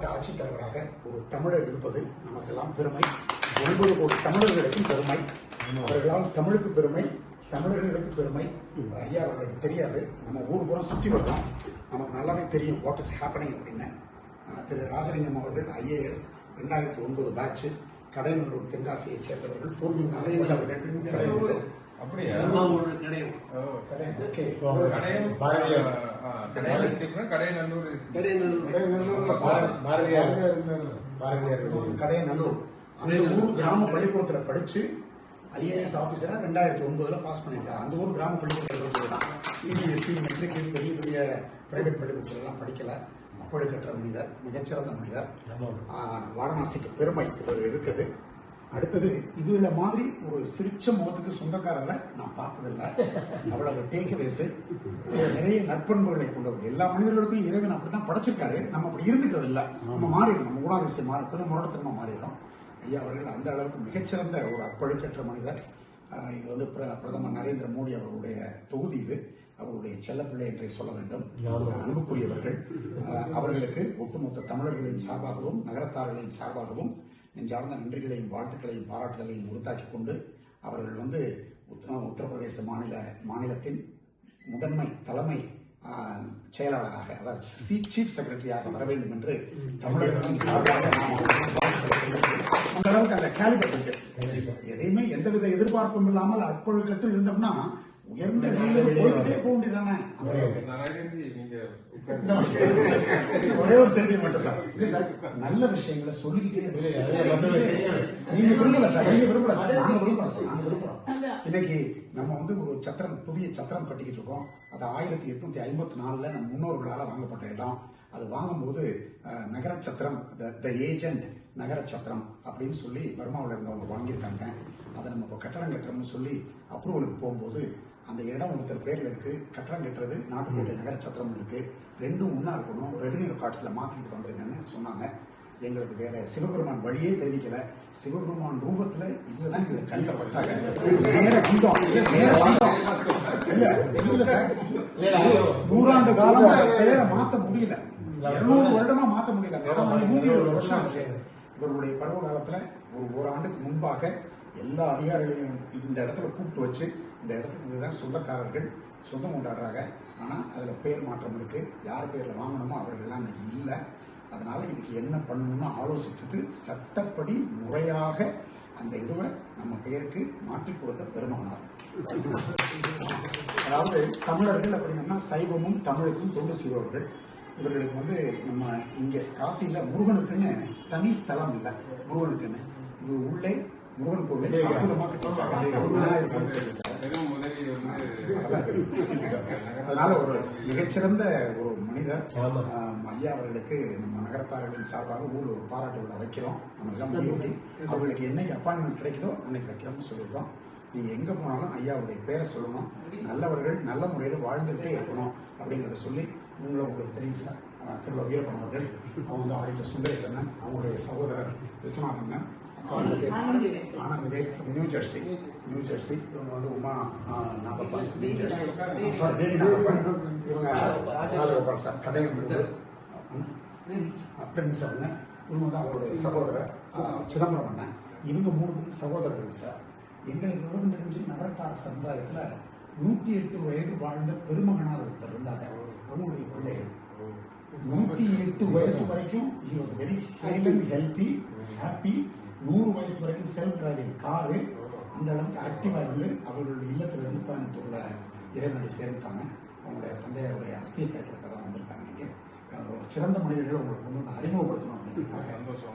மாவட்ட ஆட்சித்தலைவராக ஒரு தமிழர் இருப்பது நமக்கெல்லாம் பெருமை. ஒன்பது கோடி தமிழர்களுக்கும் பெருமை. அவர்களால் தமிழுக்கு பெருமை தமிழர்களுக்கு பெருமை. ஐயா அவர்களுக்கு தெரியாது. நம்ம ஊர் பூரா சுற்றி வர்றோம். நமக்கு நல்லாவே தெரியும் வாட் இஸ் ஹேப்பனிங் அப்படின்னு. திரு ராஜலிங்கம் அவர்கள் ஐஏஎஸ் ரெண்டாயிரத்தி ஒன்பது பேட்ச் கடைநல்லூர் தென்காசியைச் சேர்ந்தவர்கள் பூர்வீக அலைவல்லவர்கள் கடைநல்லூர் அப்படியா? ஓகே. கடையநல்லூர் கடையநல்லூர் அந்த ஊர் கிராம பள்ளிக்கூடத்துல படிச்சு ஐஏஎஸ் ஆபீசரா ரெண்டாயிரத்தி ஒன்பதுல பாஸ் பண்ணிட்டார் அந்த ஊர் கிராம பள்ளிக்கூடத்தில் தான். சிபிஎஸ்சி மெட்ரிக் பெரிய பெரிய பிரைவேட் பள்ளிக்கூடத்துல எல்லாம் படிக்கல. அப்பொழு கற்ற மனிதர் மிகச்சிறந்த மனிதர். வாரணாசிக்கு பெருமை இவர் இருக்குது. அடுத்தது இவங்கள மாதிரி ஒரு சிரிச்ச முகத்துக்கு சொந்தக்காரரை நான் பார்த்ததில்லை. அவ்வளவு டேக் அவேஸ் நிறைய நற்பண்புகளை கொண்டவர். எல்லா மனிதர்களுக்கும் இறைவன் அப்படித்தான் படைச்சிருக்காரு. நம்ம அப்படி இருந்துக்கிறது இல்ல நம்ம மாறிடும் நம்ம குணாதிசயம் மாறி கொஞ்சம் முரடத்தனமா மாறிடும் ஐயா அவர்கள் அந்த அளவுக்கு மிகச்சிறந்த ஒரு அப்பழுக்கற்ற மனிதர். இது வந்து பிர- பிரதமர் நரேந்திர மோடி அவர்களுடைய தொகுதி இது. அவருடைய செல்லப்பிள்ளை என்றே சொல்ல வேண்டும். அன்புக்குரியவர்கள். அவர்களுக்கு ஒட்டுமொத்த தமிழர்களின் சார்பாகவும் நகரத்தார்களின் சார்பாகவும் நெஞ்சார்ந்த நன்றிகளையும் வாழ்த்துக்களையும் பாராட்டுதலையும் உறுத்தாக்கி கொண்டு அவர்கள் வந்து உத்தரப்பிரதேச மாநில மாநிலத்தின் முதன்மை தலைமை செயலாளராக அதாவது சீஃப் செக்ரட்டரியாக வர வேண்டும் என்று தமிழர்களின் சார்பாக அந்த அளவுக்கு அந்த கேலிபர் இருக்கு எதையுமே எந்தவித எதிர்பார்ப்பும் இல்லாமல் அற்பொழுக்கற்று இருந்தோம்னா உயர்ந்த நிலையில் போய்கிட்டே போக வேண்டியதானே ஒரே ஒரு செய்தி மட்டும் சார். நல்ல விஷயங்களை சொல்லிக்கிட்டே. நீங்க விரும்பல சார் நீங்க விரும்பல சார். நாங்க விரும்புறோம் சார் நாங்க விரும்புறோம் இன்னைக்கு நம்ம வந்து ஒரு சத்திரம் புதிய சத்திரம் கட்டிக்கிட்டு இருக்கோம். அது ஆயிரத்தி எட்நூத்தி ஐம்பத்தி நாலுல நம்ம முன்னோர்களால வாங்கப்பட்ட இடம். அது வாங்கும்போது நகர சத்திரம் த ஏஜென்ட் நகர சத்திரம் அப்படின்னு சொல்லி பர்மாவில் இருந்தவங்க வாங்கியிருக்காங்க. அதை நம்ம இப்போ கட்டடம் கட்டுறோம்னு சொல்லி அப்ரூவலுக்கு போகும்போது அந்த இடம் ஒருத்தர் பேர்ல இருக்கு. கட்டடம் கட்டுறது நாட்டுக்கோட்டை நகர சத்திரம் இருக்கு. ரெண்டும் ஒன்னா இருக்கணும். ரெவன்யூ ரெக்கார்ட்ஸ்ல மாத்திட்டு வந்துருங்கன்னு சொன்னாங்க. எங்களுக்கு வேற சிவபெருமான் வழியே தெரிவிக்கல. சிவபெருமான் ரூபத்துல இதுதான் எங்களுக்கு கண்ணில் பட்டாங்க நேர வந்தோம் நேர வந்தோம் சார். நூறாண்டு காலம் பேரை மாத்த முடியல. இருநூறு வருடமா மாத்த முடியல. இடம் நூத்தி வருஷம் ஆச்சு. இவருடைய பருவ காலத்துல ஒரு ஒரு ஆண்டுக்கு முன்பாக எல்லா அதிகாரிகளையும் இந்த இடத்துல கூப்பிட்டு வச்சு இந்த இடத்துக்கு தான் சொந்தக்காரர்கள் சொந்தம் கொண்டாடுறாங்க. ஆனால் அதில் பேர் மாற்றம் இருக்கு. யார் பேரில் வாங்கணுமோ அவர்கள்லாம் இன்னைக்கு இல்லை. அதனால இதுக்கு என்ன பண்ணணும்னு ஆலோசிச்சுட்டு சட்டப்படி முறையாக அந்த இதுவை நம்ம பேருக்கு மாற்றி கொடுத்த பெருமகனார் அதாவது தமிழர்கள் அப்படின்னா சைவமும் தமிழுக்கும் தொண்டு செய்பவர்கள். இவர்களுக்கு வந்து நம்ம இங்கே காசியில் முருகனுக்குன்னு தனி ஸ்தலம் இல்லை. முருகனுக்குன்னு. இது உள்ளே முருகன் கோவில். அற்புதமா. அதனால ஒரு மிகச்சிறந்த ஒரு மனிதர் ஐயா அவர்களுக்கு நம்ம நகரத்தார்களின் சார்பாக ஊர்ல ஒரு பாராட்டு விழா வைக்கிறோம். நம்ம எல்லாம் முடிவு அவங்களுக்கு என்னைக்கு அப்பாயின்மெண்ட் கிடைக்குதோ அன்னைக்கு வைக்கிறோம்னு சொல்லியிருக்கோம் நீங்க எங்க போனாலும் ஐயாவுடைய பேரை சொல்லணும். நல்லவர்கள் நல்ல முறையில் வாழ்ந்துகிட்டே இருக்கணும் அப்படிங்கறத சொல்லி உங்களை உங்களுக்கு தெரியும் சார். ஆஹ், திரு வீரப்பன் அவர்கள் அவங்க வந்து ஆடிட்டர் சுந்தரேசன் அவங்களுடைய சகோதரர் விஸ்வநாதன் அக்கா வந்து பேர் Anand Vivek from New Jersey New Jersey இவங்க வந்து Uma Nagappan New Jersey sorry Devi Nagappan இவங்க ராஜகோபால். சார். கடையம் பிரின்ஸ் அவங்க. இவங்க வந்து அவருடைய சகோதரர். சிதம்பரம் அண்ணன் இவங்க மூணு சகோதரர்கள் சார். எங்களுக்கு விவரம் தெரிஞ்சு நகரத்தார் சமுதாயத்துல நூத்தி எட்டு வயது வாழ்ந்த பெருமகனார் ஒருத்தர் இருந்தாங்க அவங்களுடைய பிள்ளைகள். நூத்தி எட்டு வயசு வரைக்கும் he was very hale and healthy happy நூறு வயசு வரைக்கும் செல்ஃப் டிரைவிங் காரு அந்த அளவுக்கு ஆக்டிவா இருந்து அவர்களுடைய இல்லத்துல இருந்து கோயம்புத்தூர்ல இறைவனடி சேர்ந்துட்டாங்க அவங்களுடைய தந்தையாருடைய அஸ்தியை கேட்கறதுக்கு தான் வந்திருக்காங்க இங்க. ஒரு சிறந்த மனிதர்கள் உங்களுக்கு வந்து அறிமுகப்படுத்தணும் சந்தோஷம்.